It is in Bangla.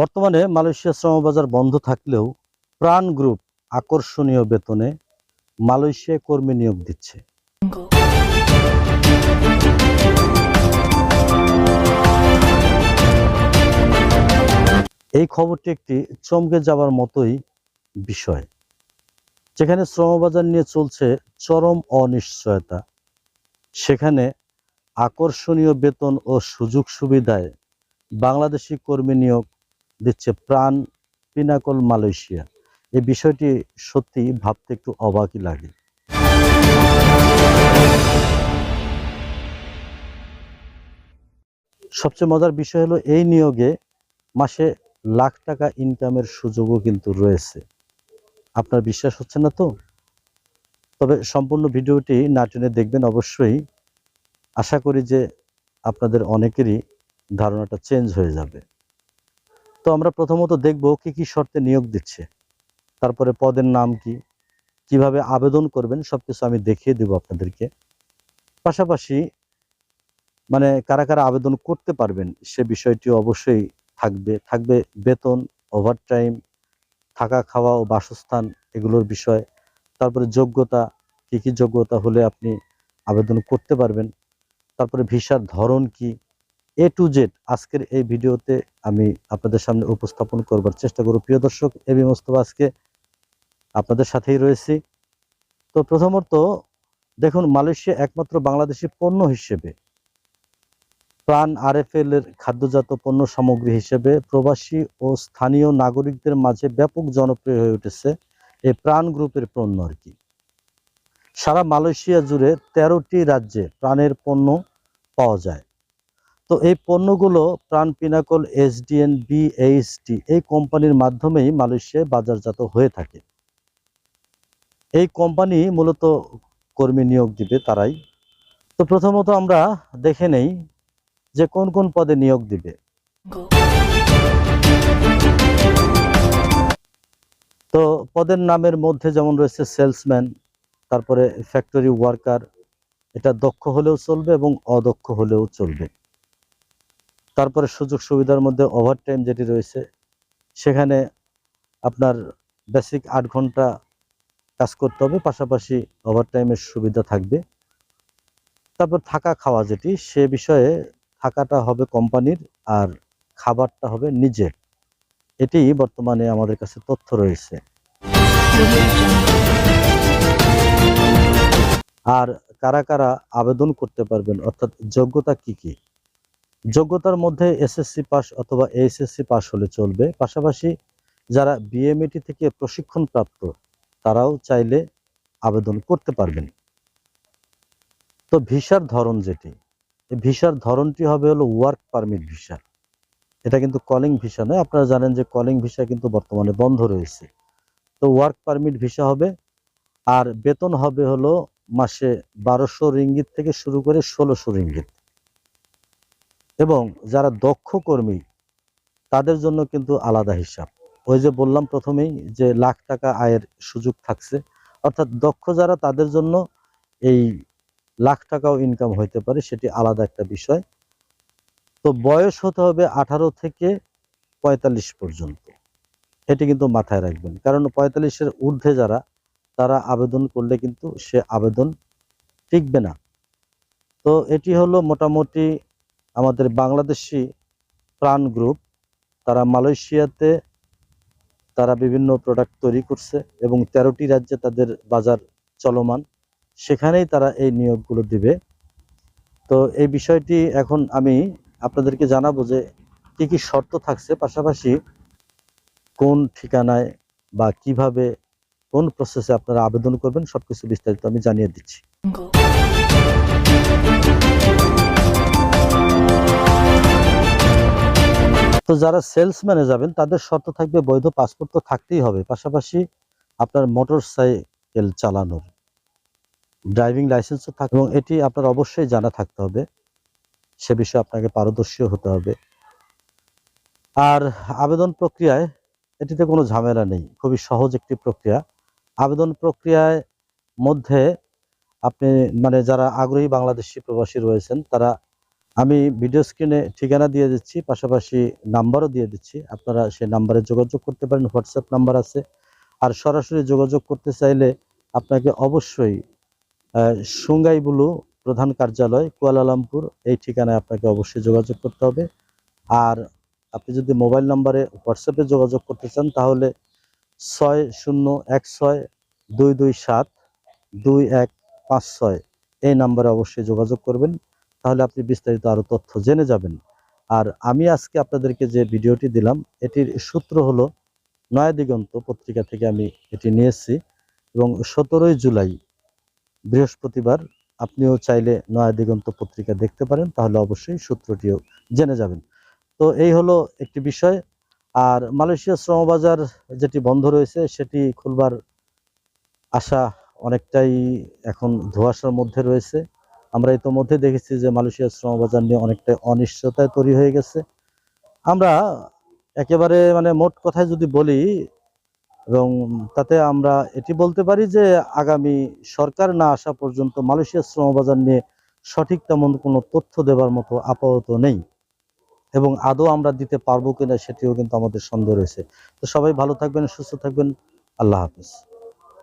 বর্তমানে মালয়েশিয়া শ্রমবাজার বন্ধ থাকলেও প্রাণ গ্রুপ আকর্ষণীয় বেতনে মালয়েশিয়ায় কর্মী নিয়োগ দিচ্ছে। এই খবরটি একটি চমকে যাওয়ার মতোই বিষয়, যেখানে শ্রমবাজার নিয়ে চলছে চরম অনিশ্চয়তা। সেখানে আকর্ষণীয় বেতন ও সুযোগ সুবিধায় বাংলাদেশি কর্মী নিয়োগ দিচ্ছে প্রাণ পিনাকল মালয়েশিয়া। এই বিষয়টি সত্যি ভাবতে একটু অবাকই লাগে। সবচেয়ে মজার বিষয় হলো, এই নিয়োগে মাসে লাখ টাকা ইনকামের সুযোগও কিন্তু রয়েছে। আপনার বিশ্বাস হচ্ছে না তো? তবে সম্পূর্ণ ভিডিওটি না টেনে দেখবেন অবশ্যই। আশা করি যে আপনাদের অনেকেরই ধারণাটা চেঞ্জ হয়ে যাবে। তো আমরা প্রথমত দেখব কি কি শর্তে নিয়োগ দিচ্ছে। তারপরে পদের নাম কি, কীভাবে আবেদন করবেন, সবকিছু আমি দেখিয়ে দেব আপনাদেরকে। পাশাপাশি মানে কারা কারা আবেদন করতে পারবেন, সে বিষয়টি অবশ্যই থাকবে থাকবে বেতন ওভারটাইম থাকা, খাওয়া ও বাসস্থান এগুলোর বিষয়। তারপরে যোগ্যতা, কি কি যোগ্যতা হলে আপনি আবেদন করতে পারবেন। তারপরে ভিসার ধরন কি এ টু জেড আজকের এই ভিডিওতে আমি আপনাদের সামনে উপস্থাপন করবার চেষ্টা করব। প্রিয় দর্শক এবি মোস্তফা আজকে আপনাদের সাথেই রয়েছি। তো প্রথমত, দেখুন, মালয়েশিয়া একমাত্র বাংলাদেশি পণ্য হিসেবে, প্রাণ আরএফএল এর খাদ্যজাত পণ্য সামগ্রী হিসেবে প্রবাসী ও স্থানীয় নাগরিকদের মাঝে ব্যাপক জনপ্রিয় হয়ে উঠেছে এই প্রাণ গ্রুপের পণ্য আর কি। সারা মালয়েশিয়া জুড়ে তেরোটি রাজ্যে প্রাণের পণ্য পাওয়া যায়। তো এই পণ্যগুলো প্রাণ পিনাকল, এসডিএন, বিএইচডি এই কোম্পানির মাধ্যমেই মালয়েশিয়ায় বাজারজাত হয়ে থাকে। এই কোম্পানি মূলত কর্মী নিয়োগ দিবে তারাই। তো প্রথমত আমরা দেখে নেই যে কোন কোন পদে নিয়োগ দিবে। তো পদের নামের মধ্যে যেমন রয়েছে সেলসম্যান, তারপরে ফ্যাক্টরি ওয়ার্কার, এটা দক্ষ হলেও চলবে এবং অদক্ষ হলেও চলবে। তারপরে সুযোগ সুবিধার মধ্যে ওভারটাইম যেটি রয়েছে, সেখানে আপনার বেসিক আট ঘণ্টা কাজ করতে হবে, পাশাপাশি ওভারটাইমের সুবিধা থাকবে। তারপর থাকা খাওয়া যেটি, সে বিষয়ে থাকাটা হবে কোম্পানির আর খাবারটা হবে নিজের। এটি বর্তমানে আমাদের কাছে তথ্য রয়েছে। আর কারা কারা আবেদন করতে পারবেন, অর্থাৎ যোগ্যতা কি কি? যোগ্যতার মধ্যে এসএসসি পাস অথবা এইচএসসি পাস হলে চলবে। পাশাপাশি যারা বিএমএটি থেকে প্রশিক্ষণ প্রাপ্ত তারাও চাইলে আবেদন করতে পারবেন। তো ভিসার ধরন যেটি ভিসার ধরনটি হবে হলো ওয়ার্ক পারমিট ভিসা। এটা কিন্তু কলিং ভিসা নয়। আপনারা জানেন যে কলিং ভিসা কিন্তু বর্তমানে বন্ধ রয়েছে। তো ওয়ার্ক পারমিট ভিসা হবে, আর বেতন হবে হলো মাসে বারোশো রিঙ্গিত থেকে শুরু করে ষোলোশো রিঙ্গিত। এবং যারা দক্ষ কর্মী, তাদের জন্য কিন্তু আলাদা হিসাব। ওই যে বললাম প্রথমেই যে লাখ টাকা আয়ের সুযোগ থাকছে, অর্থাৎ দক্ষ যারা, তাদের জন্য এই লাখ টাকাও ইনকাম হইতে পারে, সেটি আলাদা একটা বিষয়। তো বয়স হতে হবে আঠারো থেকে পঁয়তাল্লিশ পর্যন্ত। এটি কিন্তু মাথায় রাখবেন। কারণ পঁয়তাল্লিশের ঊর্ধ্বে যারা, তারা আবেদন করলে কিন্তু সে আবেদন টিকবে না। তো এটি হলো মোটামুটি আমাদের বাংলাদেশি প্রাণ গ্রুপ, তারা মালয়েশিয়াতে তারা বিভিন্ন প্রোডাক্ট তৈরি করছে এবং তেরোটি রাজ্যে তাদের বাজার চলমান। সেখানেই তারা এই নিয়োগগুলো দিবে। তো এই বিষয়টি এখন আমি আপনাদেরকে জানাব যে কি কি শর্ত থাকছে, পাশাপাশি কোন ঠিকানায় বা কীভাবে কোন প্রসেসে আপনারা আবেদন করবেন, সবকিছু বিস্তারিত আমি জানিয়ে দিচ্ছি। তো যারা সেলসম্যানে যাবেন, তাদের শর্ত থাকবে বৈধ পাসপোর্ট তো থাকতেই হবে। পাশাপাশি আপনার মোটর সাইকেল চালানোর ড্রাইভিং লাইসেন্সও থাকবে এবং এটি আপনার অবশ্যই জানা থাকতে হবে। সে বিষয়ে আপনাকে পারদর্শীও হতে হবে। আর আবেদন প্রক্রিয়ায় এটিতে কোনো ঝামেলা নেই, খুবই সহজ একটি প্রক্রিয়া। আবেদন প্রক্রিয়ায় মধ্যে আপনি মানে যারা আগ্রহী বাংলাদেশি প্রবাসী রয়েছেন, তারা আমি ভিডিও স্ক্রিনে ঠিকানা দিয়ে দিচ্ছি পাশাপাশি নাম্বারও দিয়ে দিচ্ছি। আপনারা সেই নাম্বারে যোগাযোগ করতে পারেন হোয়াটসঅ্যাপ নাম্বার আছে। আর সরাসরি যোগাযোগ করতে চাইলে আপনাকে অবশ্যই আহ, সুঙ্গাই বুলু প্রধান কার্যালয় কুয়ালালামপুর এই ঠিকানায় আপনাকে অবশ্যই যোগাযোগ করতে হবে। আর আপনি যদি মোবাইল নাম্বারে হোয়াটসঅ্যাপে যোগাযোগ করতে চান তাহলে ছয় শূন্য এক ছয় দুই দুই সাত দুই এক পাঁচ ছয় এই নাম্বারে অবশ্যই যোগাযোগ করবেন। তাহলে আপনি বিস্তারিত আরও তথ্য জেনে যাবেন। আর আমি আজকে আপনাদেরকে যে ভিডিওটি দিলাম, এটির সূত্র হলো নয়া দিগন্ত পত্রিকা থেকে আমি এটি নিয়েছি এবং সতেরোই জুলাই, বৃহস্পতিবার, আপনিও চাইলে নয়া দিগন্ত পত্রিকা দেখতে পারেন, তাহলে অবশ্যই সূত্রটিও জেনে যাবেন। তো এই হলো একটি বিষয়। আর মালয়েশিয়া শ্রমবাজার যেটি বন্ধ রয়েছে, সেটি খুলবার আশা অনেকটাই এখন ধোঁয়াশার মধ্যে রয়েছে। আমরা ইতোমধ্যে দেখেছি যে মালয়েশিয়া শ্রমবাজার নিয়ে অনেকটা অনিশ্চয়তায় তৈরি হয়ে গেছে। আমরা একেবারে মানে মোট কথায় যদি বলি, এবং তাতে আমরা এটি বলতে পারি যে আগামী সরকার না আসা পর্যন্ত মালয়েশিয়া শ্রমবাজার নিয়ে সঠিক তেমন কোনো তথ্য দেবার মতো আপাতত নেই, এবং আদৌ আমরা দিতে পারব কিনা সেটিও কিন্তু আমাদের সন্দেহ রয়েছে। তো সবাই ভালো থাকবেন, সুস্থ থাকবেন। আল্লাহ হাফিজ।